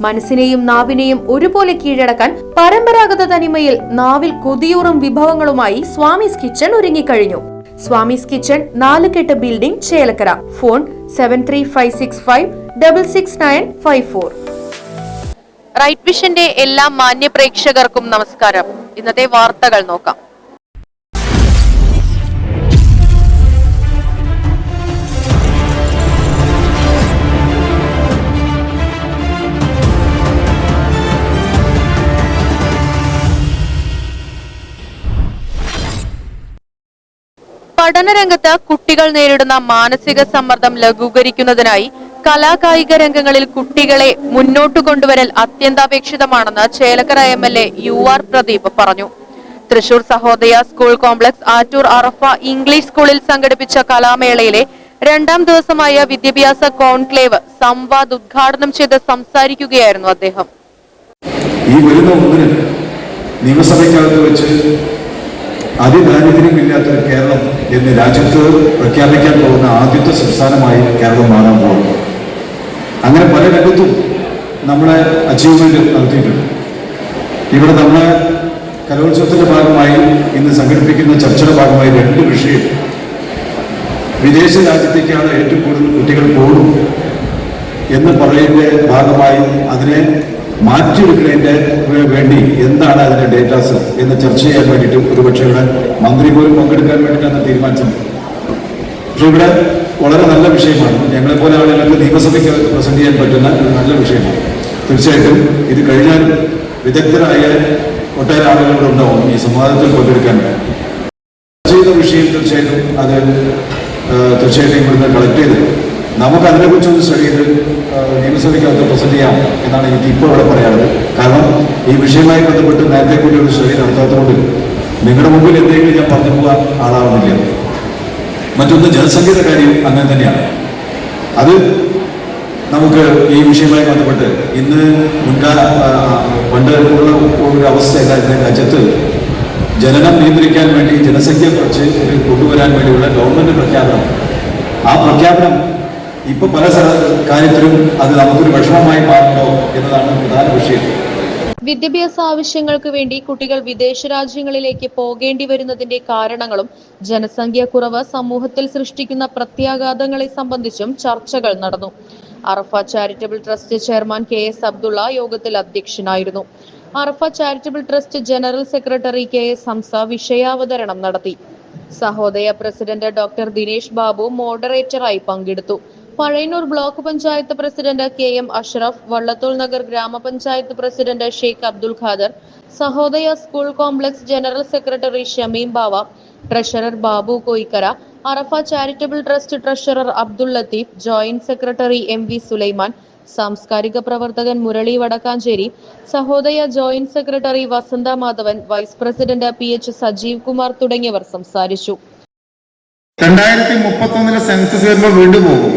മനസ്സിനെയും നാവിനെയും ഒരുപോലെ കീഴടക്കാൻ പരമ്പരാഗത തനിമയിൽ നാവിൽ കൊതിയൂറും വിഭവങ്ങളുമായി സ്വാമിസ് കിച്ചൺ ഒരുങ്ങിക്കഴിഞ്ഞു. Swami's kitchen Nalukettu building Chelakkara. Phone seven three five six five double six nine five four right വിഷന്റെ എല്ലാ മാന്യ പ്രേക്ഷകർക്കും നമസ്കാരം. ഇന്നത്തെ വാർത്തകൾ നോക്കാം. പഠനരംഗത്ത് കുട്ടികൾ നേരിടുന്ന മാനസിക സമ്മർദ്ദം ലഘൂകരിക്കുന്നതിനായി കലാകായിക രംഗങ്ങളിൽ കുട്ടികളെ മുന്നോട്ട് കൊണ്ടുവരൽ അത്യന്താപേക്ഷിതമാണെന്ന് Chelakkara M L A U R Pradeep പറഞ്ഞു. Thrissur Sahodaya school complex Attoor Arafa English സ്കൂളിൽ സംഘടിപ്പിച്ച കലാമേളയിലെ രണ്ടാം ദിവസമായ വിദ്യാഭ്യാസ കോൺക്ലേവ് സംവാദ് ഉദ്ഘാടനം ചെയ്ത് സംസാരിക്കുകയായിരുന്നു അദ്ദേഹം. ഈ വരുന്ന ഒന്നിന് നിയമസഭയ്ക്കകത്ത് വെച്ച് അതിദാരിദ്ര്യമില്ലാത്തൊരു കേരളം എന്ന് രാജ്യത്ത് പ്രഖ്യാപിക്കാൻ പോകുന്ന ആദ്യത്തെ സംസ്ഥാനമായി കേരളം മാറാൻ പോകുന്നു. അങ്ങനെ പല രംഗത്തും നമ്മളെ അച്ചീവ്മെന്റ് നടത്തിയിട്ടുണ്ട്. ഇവിടെ നമ്മളെ കലോത്സവത്തിന്റെ ഭാഗമായി ഇന്ന് സംഘടിപ്പിക്കുന്ന ചർച്ചയുടെ ഭാഗമായി രണ്ട് വിഷയം. വിദേശ രാജ്യത്തേക്കാണ് ഏറ്റവും കൂടുതൽ കുട്ടികൾ പോകും എന്ന് പറയുന്ന ഭാഗമായി അതിനെ മാറ്റിയെടുക്കുന്നതിന്റെ വേണ്ടി എന്താണ് അതിന്റെ ഡേറ്റാസ് എന്ന് ചർച്ച ചെയ്യാൻ വേണ്ടിയിട്ട് ഒരുപക്ഷെ ഇവിടെ മന്ത്രി പോലും പങ്കെടുക്കാൻ വേണ്ടിയിട്ടാണ് തീരുമാനിച്ചത്. പക്ഷെ ഇവിടെ വളരെ നല്ല വിഷയമാണ്. ഞങ്ങളെ പോലെ ആളുകൾക്ക് നിയമസഭയ്ക്ക് പ്രസന്റ് ചെയ്യാൻ പറ്റുന്ന ഒരു നല്ല വിഷയമാണ്. തീർച്ചയായിട്ടും ഇത് കഴിഞ്ഞാൽ വിദഗ്ധരായ ഒട്ടേറെ ആളുകളുടെ ഉണ്ടാവും ഈ സംവാദത്തിൽ പങ്കെടുക്കാൻ. ചെയ്ത വിഷയം തീർച്ചയായിട്ടും അത് തീർച്ചയായിട്ടും ഇവിടുന്ന് കളക്ട് ചെയ്ത്. നമുക്ക് അതിനെക്കുറിച്ചൊന്ന് സ്റ്റഡി ചെയ്ത് നിയമസഭയ്ക്ക് അത് പ്രസന്റ് ചെയ്യാം എന്നാണ് എനിക്ക് ഇപ്പോൾ ഇവിടെ പറയാനുള്ളത്. കാരണം ഈ വിഷയമായി ബന്ധപ്പെട്ട് നേരത്തെ കൂടി ഒരു സ്റ്റഡി നടത്താത്തതുകൊണ്ട് നിങ്ങളുടെ മുമ്പിൽ എന്തെങ്കിലും ഞാൻ പറഞ്ഞു പോകാൻ ആളാവുന്നില്ല. മറ്റൊന്ന് ജനസംഖ്യയുടെ കാര്യം അങ്ങനെ തന്നെയാണ്. അത് നമുക്ക് ഈ വിഷയമായി ബന്ധപ്പെട്ട് ഇന്ന് മുൻകാല പണ്ട് ഉള്ള ഒരു അവസ്ഥ ഇന്ന് രാജ്യത്ത് ജനനം നിയന്ത്രിക്കാൻ വേണ്ടി ജനസംഖ്യ കുറച്ച് കൊണ്ടുവരാൻ വേണ്ടിയുള്ള ഗവൺമെന്റ് പ്രഖ്യാപനം. ആ പ്രഖ്യാപനം ഇപ്പൊ പല കാര്യത്തിലും അത് നമുക്കൊരു വിഷമമായി മാറുന്നുണ്ടോ എന്നതാണ് പ്രധാന വിഷയം. വിദ്യാഭ്യാസ ആവശ്യങ്ങൾക്ക് വേണ്ടി കുട്ടികൾ വിദേശ രാജ്യങ്ങളിലേക്ക് പോകേണ്ടി വരുന്നതിന്റെ കാരണങ്ങളും ജനസംഖ്യ കുറവ് സമൂഹത്തിൽ സൃഷ്ടിക്കുന്ന പ്രത്യാഘാതങ്ങളെ സംബന്ധിച്ചും ചർച്ചകൾ നടന്നു. Arafa charitable trust chairman K S Abdullah യോഗത്തിൽ അധ്യക്ഷനായിരുന്നു. Arafa charitable trust general secretary K S Hamza വിഷയാവതരണം നടത്തി. സഹോദയ പ്രസിഡന്റ് ഡോക്ടർ ദിനേശ് ബാബു മോഡറേറ്ററായി പങ്കെടുത്തു. Pazhayannur block panchayat president K M Ashraf Vallathol Nagar ഗ്രാമപഞ്ചായത്ത് president Sheikh Abdul Khader Sahodaya school complex general secretary Shameem Bava treasurer Babu Koyikkara Arafa charitable trust treasurer Abdul Latheef joint secretary M V Sulaiman സാംസ്കാരിക പ്രവർത്തകൻ Murali Vadakkanchery Sahodaya joint secretary Vasantha Madhavan vice president P H Sajeev Kumar തുടങ്ങിയവർ സംസാരിച്ചു. രണ്ടായിരത്തി മുപ്പത്തൊന്നിലെ census വരുമ്പോൾ വീണ്ടും പോകും.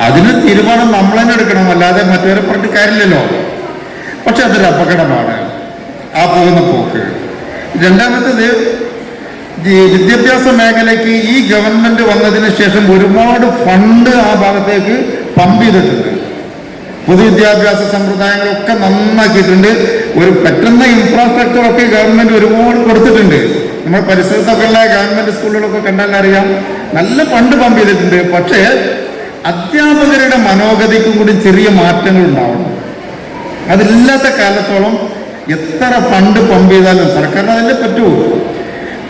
അതിന് തീരുമാനം നമ്മൾ തന്നെ എടുക്കണം. അല്ലാതെ മറ്റവരെ പറഞ്ഞിട്ട് കാര്യമില്ലല്ലോ. പക്ഷെ അതൊരു അപകടമാണ്. ആ പോകുന്ന പോക്ക്. രണ്ടാമത്തത് വിദ്യാഭ്യാസ മേഖലയ്ക്ക് ഈ ഗവൺമെന്റ് വന്നതിന് ശേഷം ഒരുപാട് ഫണ്ട് ആ ഭാഗത്തേക്ക് പമ്പ് ചെയ്തിട്ടുണ്ട്. പൊതുവിദ്യാഭ്യാസ സമ്പ്രദായങ്ങളൊക്കെ നന്നാക്കിയിട്ടുണ്ട്. ഒരു പറ്റുന്ന ഇൻഫ്രാസ്ട്രക്ചർ ഒക്കെ ഗവൺമെന്റ് ഒരുപാട് കൊടുത്തിട്ടുണ്ട്. നമ്മൾ പരിസരത്തൊക്കെ ഉള്ള ഗവൺമെന്റ് സ്കൂളുകളൊക്കെ കണ്ടാൽ അറിയാം നല്ല ഫണ്ട് പമ്പ് ചെയ്തിട്ടുണ്ട്. പക്ഷേ അധ്യാപകരുടെ മനോഗതിക്കും കൂടി ചെറിയ മാറ്റങ്ങൾ ഉണ്ടാവണം. അതില്ലാത്ത കാലത്തോളം എത്ര ഫണ്ട് പമ്പ് ചെയ്താലും സർക്കാരിന് അതിനെ പറ്റൂ.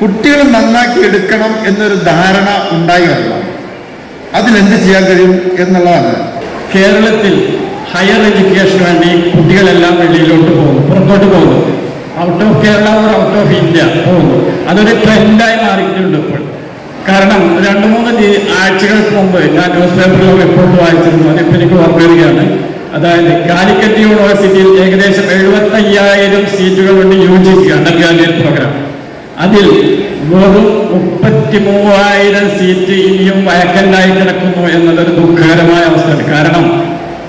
കുട്ടികളെ നന്നാക്കി എടുക്കണം എന്നൊരു ധാരണ ഉണ്ടായി വരണം. അതിനെന്ത് ചെയ്യാൻ കഴിയും എന്നുള്ളതാണ്. കേരളത്തിൽ ഹയർ എഡ്യൂക്കേഷന് വേണ്ടി കുട്ടികളെല്ലാം വെളിയിലോട്ട് പോകുന്നു പുറത്തോട്ട് പോകുന്നു. Out of Kerala out of India പോകുന്നു. അതൊരു ട്രെൻഡായി മാറിയിട്ടുണ്ട് ഇപ്പോൾ. കാരണം രണ്ട് മൂന്ന് ആഴ്ചകൾക്ക് മുമ്പ് ഞാൻ ന്യൂസ് പേപ്പറിൽ റിപ്പോർട്ട് വായിച്ചിരുന്നു. അതിപ്പോൾ എനിക്ക് ഓർമ്മ വരികയാണ് അതായത് കാലിക്കറ്റ് യൂണിവേഴ്സിറ്റിയിൽ ഏകദേശം എഴുപത്തി അയ്യായിരം സീറ്റുകളുണ്ട് U G C under graduate programme അതിൽ വെറും മുപ്പത്തി മൂവായിരം സീറ്റ് ഇനിയും വയക്കല്ലായി കിടക്കുന്നു എന്നതൊരു ദുഃഖകരമായ അവസ്ഥയാണ്. കാരണം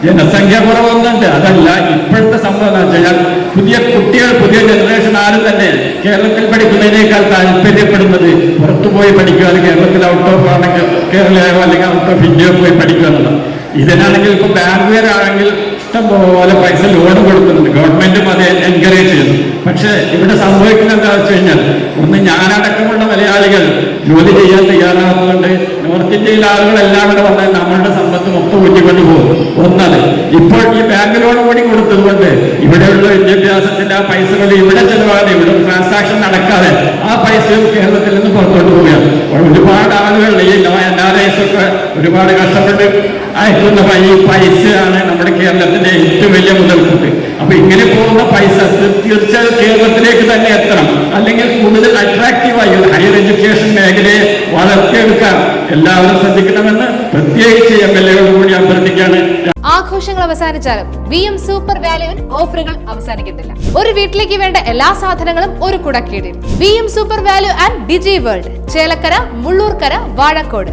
ജനസംഖ്യ കുറവൊന്നുണ്ട് അതല്ല ഇപ്പോഴത്തെ സംഭവം എന്ന് വെച്ചാൽ പുതിയ കുട്ടികൾ പുതിയ ജനറേഷൻ ആരും തന്നെ കേരളത്തിൽ പഠിക്കുന്നതിനേക്കാൾ താല്പര്യപ്പെടുന്നത് പുറത്തുപോയി പഠിക്കുക അല്ലെങ്കിൽ കേരളത്തിൽ ഔട്ട് ഓഫ് ആണെങ്കിൽ കേരളയോ അല്ലെങ്കിൽ ഔട്ട് ഓഫ് ഇന്ത്യയോ പോയി പഠിക്കുക എന്നുള്ളത്. ഇതിനാണെങ്കിൽ ഇപ്പൊ ബാങ്കുകാരാണെങ്കിൽ ഇഷ്ടംപോലെ പൈസ ലോൺ കൊടുക്കുന്നുണ്ട്. ഗവൺമെന്റും അത് എൻകറേജ് ചെയ്യുന്നു. പക്ഷേ ഇവിടെ സംഭവിക്കുന്നത് എന്താ വെച്ച് കഴിഞ്ഞാൽ ഒന്ന് ഞാനടക്കമുള്ള മലയാളികൾ ജോലി ചെയ്യാൻ തയ്യാറാകുന്നുണ്ട്. നോർത്ത് ഇന്ത്യയിലെ ആളുകളെല്ലാം കൂടെ വന്നാൽ നമ്മളുടെ മൊത്തം ഊറ്റിക്കൊണ്ട് പോകും ഒന്നത് ഇപ്പോൾ ഈ ബാങ്ക് ലോൺ കൂടി കൊടുത്തതുകൊണ്ട് ഇവിടെയുള്ള വിദ്യാഭ്യാസത്തിന്റെ ആ പൈസകൾ ഇവിടെ ചെലവാകാതെ ഇവിടെ ട്രാൻസാക്ഷൻ നടക്കാതെ ആ പൈസ കേരളത്തിൽ നിന്ന് പുറത്തോട്ട് പോവുകയാണ്. ഒരുപാട് ആളുകൾ ഈ ഒക്കെ ഒരുപാട് കഷ്ടപ്പെട്ട് അയക്കുന്ന ഈ പൈസയാണ് നമ്മുടെ കേരളത്തിന്റെ ഏറ്റവും വലിയ മുതൽക്കൂട്ട്. അപ്പൊ ഇങ്ങനെ പോകുന്ന പൈസ തീർച്ചയായും കേരളത്തിലേക്ക് തന്നെ എത്തണം. അല്ലെങ്കിൽ കൂടുതൽ അട്രാക്റ്റീവായി ഹയർ എഡ്യൂക്കേഷൻ മേഖലയെ വളർത്തിയെടുക്കാൻ എല്ലാവരും ശ്രദ്ധിക്കണമെന്ന് പ്രത്യേകിച്ച് എം എൽ എയോട് കൂടി അഭ്യർത്ഥിക്കാണ് ആഘോഷങ്ങൾ അവസാനിച്ചാലും വി എം സൂപ്പർ വാല്യുവിൽ ഓഫറുകൾ അവസാനിക്കുന്നില്ല ഒരു വീട്ടിലേക്ക് വേണ്ട എല്ലാ സാധനങ്ങളും ഒരു കുടക്കീടിൽ. V M super value and Digi world. Chelakkara Mullurkara Vazhakode.